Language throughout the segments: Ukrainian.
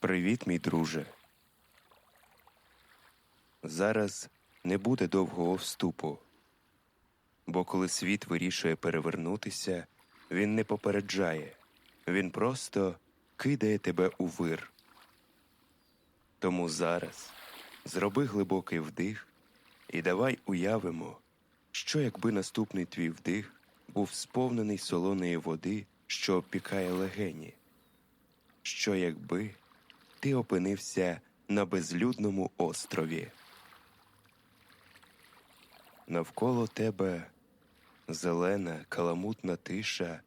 Привіт, мій друже. Зараз не буде довгого вступу, бо коли світ вирішує перевернутися, він не попереджає, він просто кидає тебе у вир. Тому зараз зроби глибокий вдих і давай уявимо, що якби наступний твій вдих був сповнений солоної води, що обпікає легені, що якби ти опинився на безлюдному острові. Навколо тебе зелена каламутна тиша,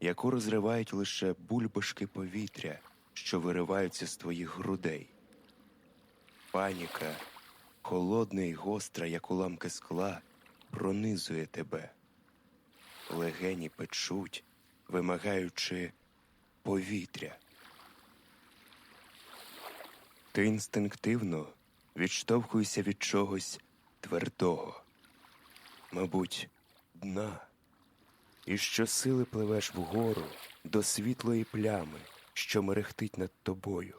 яку розривають лише бульбашки повітря, що вириваються з твоїх грудей. Паніка, холодна і гостра, як уламки скла, пронизує тебе. Легені печуть, вимагаючи повітря. Ти інстинктивно відштовхуєшся від чогось твердого, мабуть, дна, і щосили пливеш вгору до світлої плями, що мерехтить над тобою.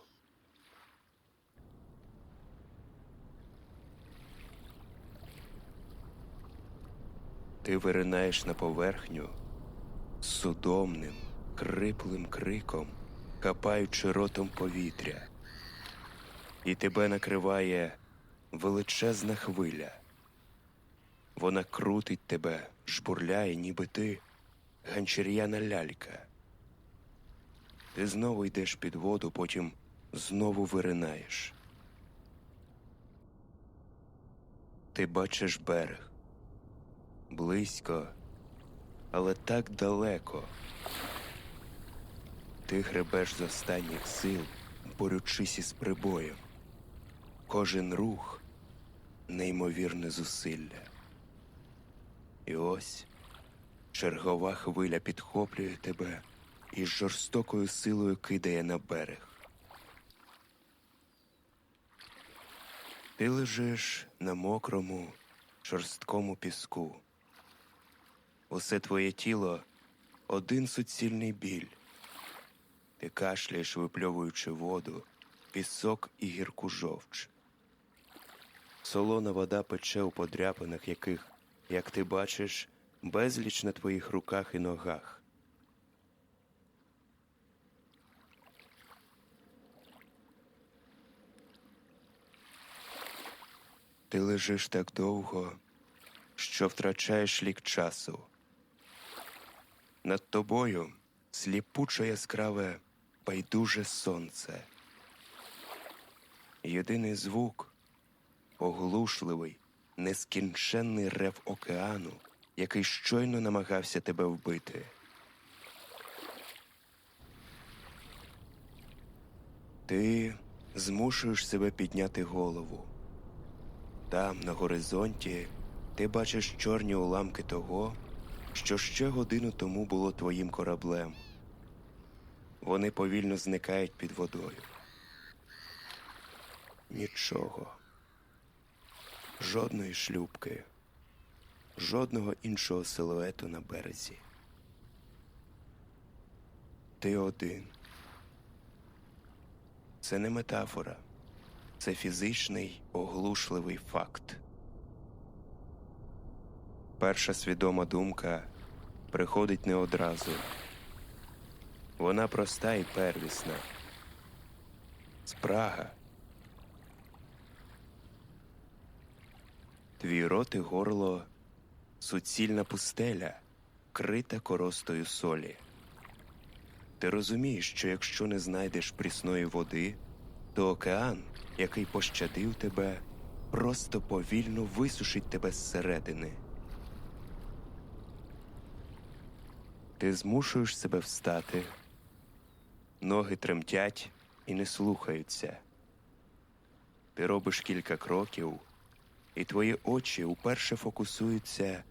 Ти виринаєш на поверхню судомним, криплим криком, капаючи ротом повітря і тебе накриває величезна хвиля. Вона крутить тебе, жбурляє, ніби ти ганчір'яна лялька. Ти знову йдеш під воду, потім знову виринаєш. Ти бачиш берег близько, але так далеко. Ти гребеш з останніх сил, борючись із прибоєм. Кожен рух неймовірне зусилля. І ось чергова хвиля підхоплює тебе і з жорстокою силою кидає на берег. Ти лежиш на мокрому, шорсткому піску. Усе твоє тіло один суцільний біль. Ти кашляєш, випльовуючи воду, пісок і гірку жовч. Солона вода пече у подряпинах, яких, як ти бачиш, безліч на твоїх руках і ногах. Ти лежиш так довго, що втрачаєш лік часу. Над тобою сліпуче яскраве байдуже сонце. Єдиний звук оглушливий, нескінченний рев океану, який щойно намагався тебе вбити. Ти змушуєш себе підняти голову. Там, на горизонті, ти бачиш чорні уламки того, що ще годину тому було твоїм кораблем. Вони повільно зникають під водою. Нічого. Жодної шлюбки, жодного іншого силуету на березі. Ти один. Це не метафора, це фізичний оглушливий факт. Перша свідома думка приходить не одразу. Вона проста і первісна. Спрага. Твій рот і горло суцільна пустеля, крита коростою солі. Ти розумієш, що якщо не знайдеш прісної води, то океан, який пощадив тебе, просто повільно висушить тебе зсередини. Ти змушуєш себе встати, ноги тремтять і не слухаються. Ти робиш кілька кроків, і твої очі уперше фокусуються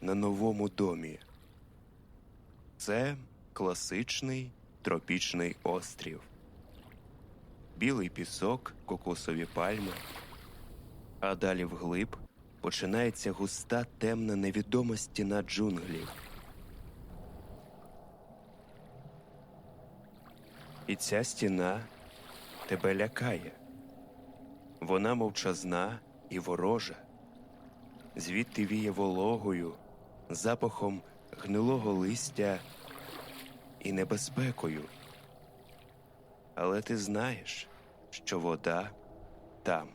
на новому домі. Це класичний тропічний острів. Білий пісок, кокосові пальми, а далі вглиб починається густа темна невідома стіна джунглів. І ця стіна тебе лякає. Вона мовчазна і ворожа, звідти віє вологою, запахом гнилого листя і небезпекою. Але ти знаєш, що вода там.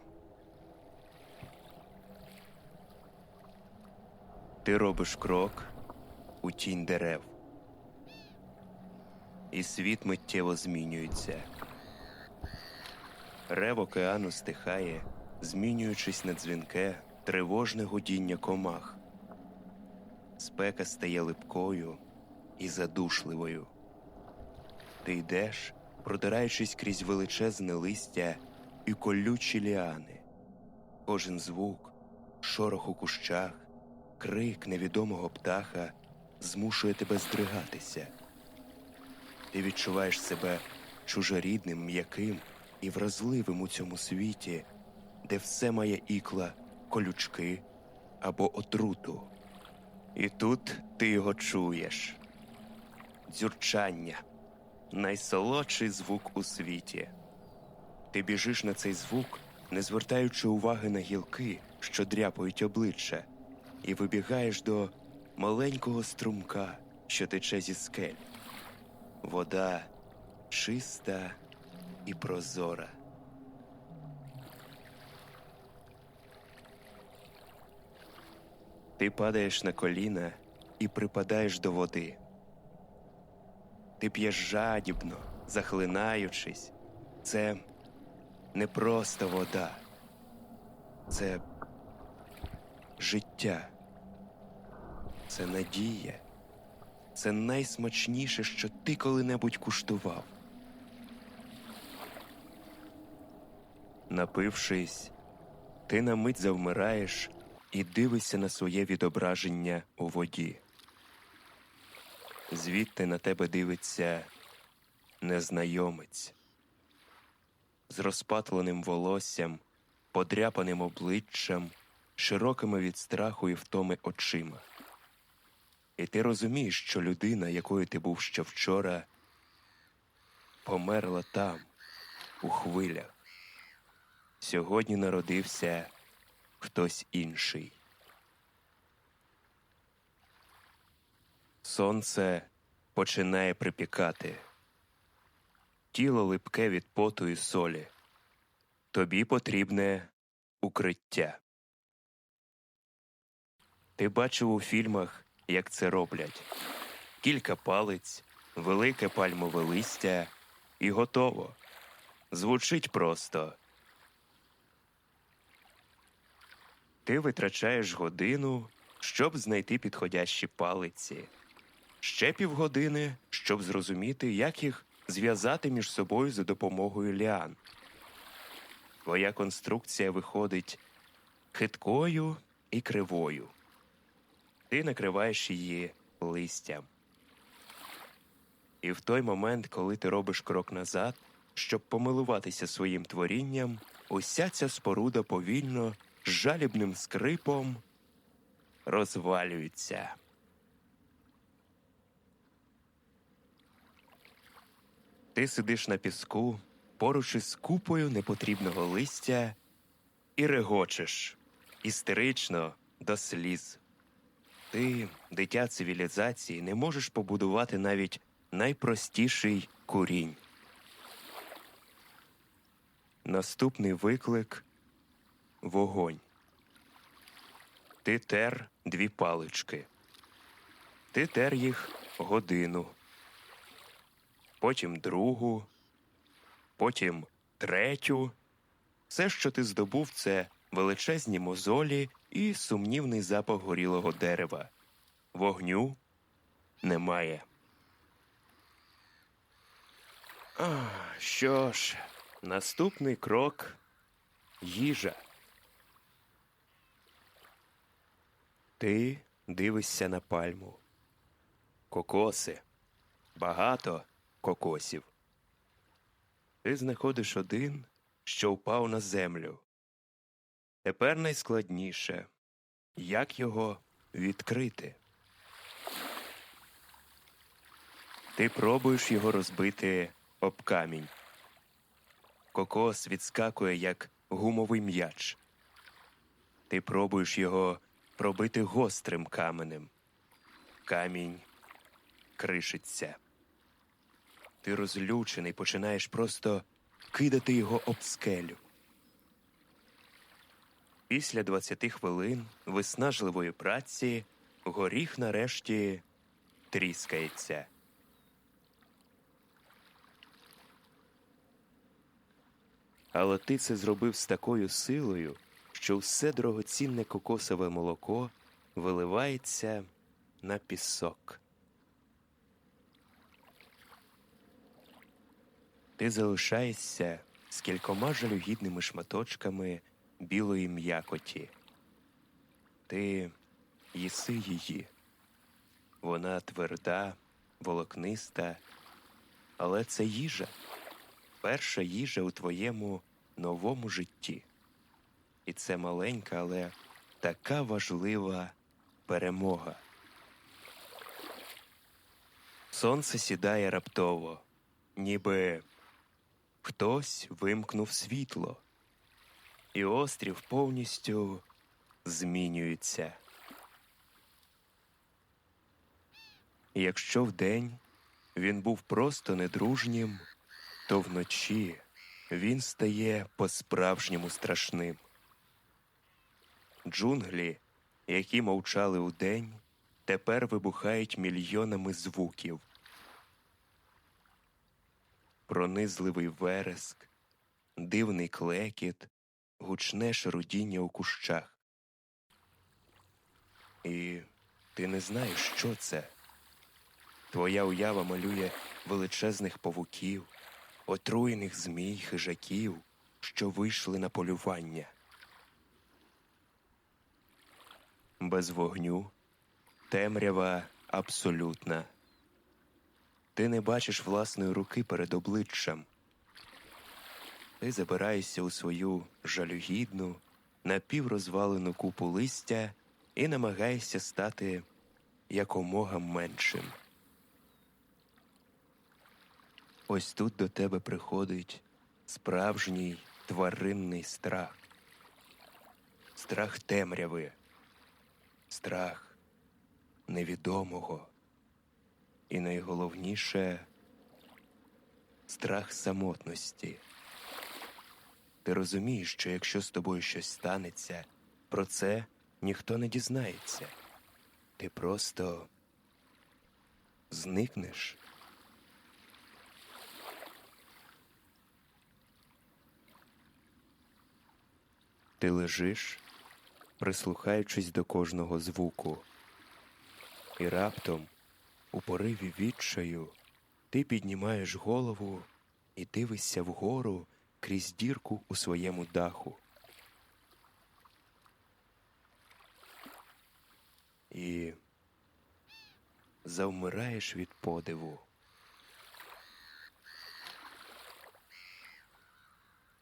Ти робиш крок у тінь дерев, і світ миттєво змінюється. Рев океану стихає, змінюючись на дзвінке, тривожне гудіння комах. Спека стає липкою і задушливою. Ти йдеш, продираючись крізь величезне листя і колючі ліани. Кожен звук, шорох у кущах, крик невідомого птаха змушує тебе здригатися. Ти відчуваєш себе чужорідним, м'яким і вразливим у цьому світі, де все має ікла, колючки або отруту. І тут ти його чуєш. Дзюрчання найсолодший звук у світі. Ти біжиш на цей звук, не звертаючи уваги на гілки, що дряпають обличчя, і вибігаєш до маленького струмка, що тече зі скель. Вода чиста і прозора. Ти падаєш на коліна і припадаєш до води. Ти п'єш жадібно, захлинаючись. Це не просто вода, це життя, це надія, це найсмачніше, що ти коли-небудь куштував. Напившись, ти на мить завмираєш і дивишся на своє відображення у воді. Звідти на тебе дивиться незнайомець з розпатленим волоссям, подряпаним обличчям, широкими від страху і втоми очима. І ти розумієш, що людина, якою ти був ще вчора, померла там, у хвилях. Сьогодні народився хтось інший. Сонце починає припікати. Тіло липке від поту і солі. Тобі потрібне укриття. Ти бачив у фільмах, як це роблять. Кілька палиць, велике пальмове листя і готово. Звучить просто. Ти витрачаєш годину, щоб знайти підходящі палиці, ще півгодини, щоб зрозуміти, як їх зв'язати між собою за допомогою ліан. Твоя конструкція виходить хиткою і кривою. Ти накриваєш її листям. І в той момент, коли ти робиш крок назад, щоб помилуватися своїм творінням, уся ця споруда повільно, жалібним скрипом розвалюється. Ти сидиш на піску поруч із купою непотрібного листя і регочеш істерично до сліз. Ти, дитя цивілізації, не можеш побудувати навіть найпростіший курінь. Наступний виклик вогонь. Ти тер дві палички. Ти тер їх годину. Потім другу, потім третю. Все, що ти здобув, це величезні мозолі і сумнівний запах горілого дерева. Вогню немає. А, що ж, наступний крок їжа. Ти дивишся на пальму. Кокоси. Багато кокосів. Ти знаходиш один, що впав на землю. Тепер найскладніше як його відкрити. Ти пробуєш його розбити об камінь. Кокос відскакує, як гумовий м'яч. Ти пробуєш його пробити гострим каменем. Камінь кришиться. Ти розлючений, починаєш просто кидати його об скелю. Після 20 хвилин виснажливої праці горіх нарешті тріскається. Але ти це зробив з такою силою, що все дорогоцінне кокосове молоко виливається на пісок. Ти залишаєшся з кількома жалюгідними шматочками білої м'якоті. Ти їси її. Вона тверда, волокниста, але це їжа, перша їжа у твоєму новому житті. І це маленька, але така важлива перемога. Сонце сідає раптово, ніби хтось вимкнув світло, і острів повністю змінюється. Якщо вдень він був просто недружнім, то вночі він стає по-справжньому страшним. Джунглі, які мовчали удень, тепер вибухають мільйонами звуків. Пронизливий вереск, дивний клекіт, гучне шарудіння у кущах. І ти не знаєш, що це. Твоя уява малює величезних павуків, отруєних змій, хижаків, що вийшли на полювання. Без вогню темрява абсолютна. Ти не бачиш власної руки перед обличчям. Ти забираєшся у свою жалюгідну, напіврозвалену купу листя і намагаєшся стати якомога меншим. Ось тут до тебе приходить справжній тваринний страх, страх темряви, страх невідомого і найголовніше страх самотності. Ти розумієш, що якщо з тобою щось станеться, про це ніхто не дізнається. Ти просто зникнеш. Ти лежиш, прислухаючись до кожного звуку, і раптом, у пориві відчаю, ти піднімаєш голову і дивишся вгору крізь дірку у своєму даху. І завмираєш від подиву.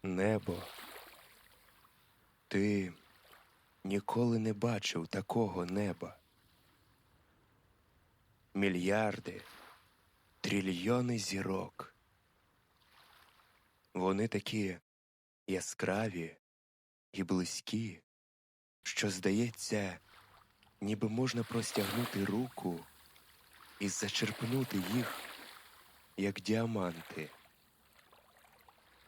Небо. Ти ніколи не бачив такого неба. Мільярди, трильйони зірок. Вони такі яскраві і близькі, що, здається, ніби можна простягнути руку і зачерпнути їх, як діаманти.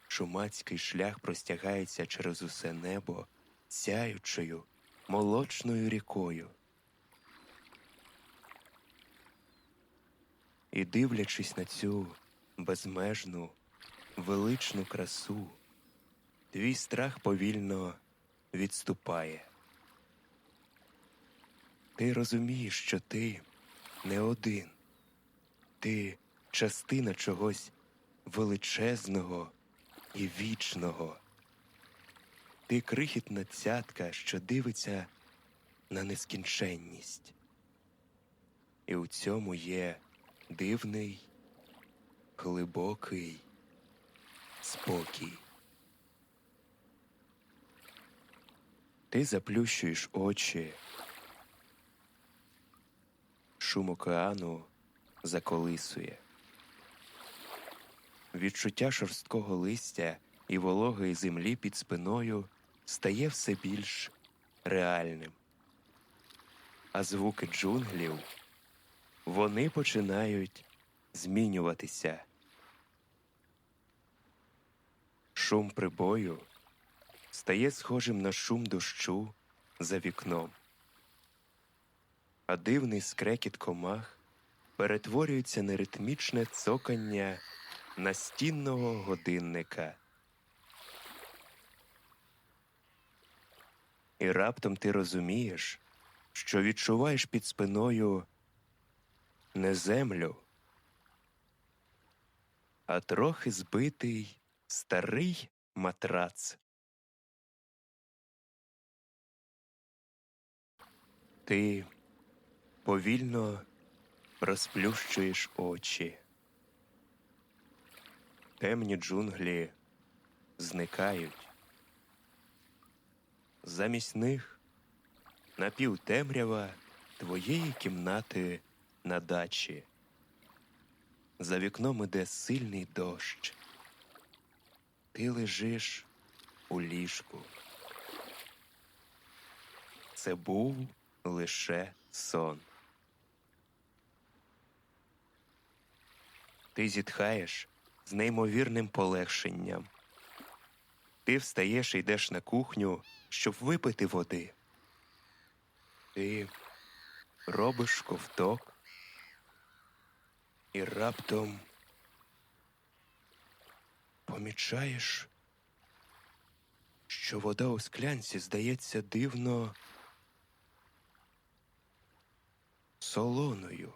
Шумацький шлях простягається через усе небо сяючою молочною рікою. І дивлячись на цю безмежну, величну красу, твій страх повільно відступає. Ти розумієш, що ти не один, ти частина чогось величезного і вічного. Ти крихітна цятка, що дивиться на нескінченність. І у цьому є дивний, глибокий спокій. Ти заплющуєш очі. Шум океану заколисує. Відчуття шорсткого листя і вологої землі під спиною стає все більш реальним. А звуки джунглів вони починають змінюватися. Шум прибою стає схожим на шум дощу за вікном, а дивний скрекіт комах перетворюється на ритмічне цокання настінного годинника. І раптом ти розумієш, що відчуваєш під спиною не землю, а трохи збитий старий матрац. Ти повільно розплющуєш очі. Темні джунглі зникають. Замість них напівтемрява твоєї кімнати на дачі. За вікном іде сильний дощ. Ти лежиш у ліжку. Це був лише сон. Ти зітхаєш з неймовірним полегшенням. Ти встаєш і йдеш на кухню, щоб випити води. Ти робиш ковток і раптом помічаєш, що вода у склянці здається дивно солоною.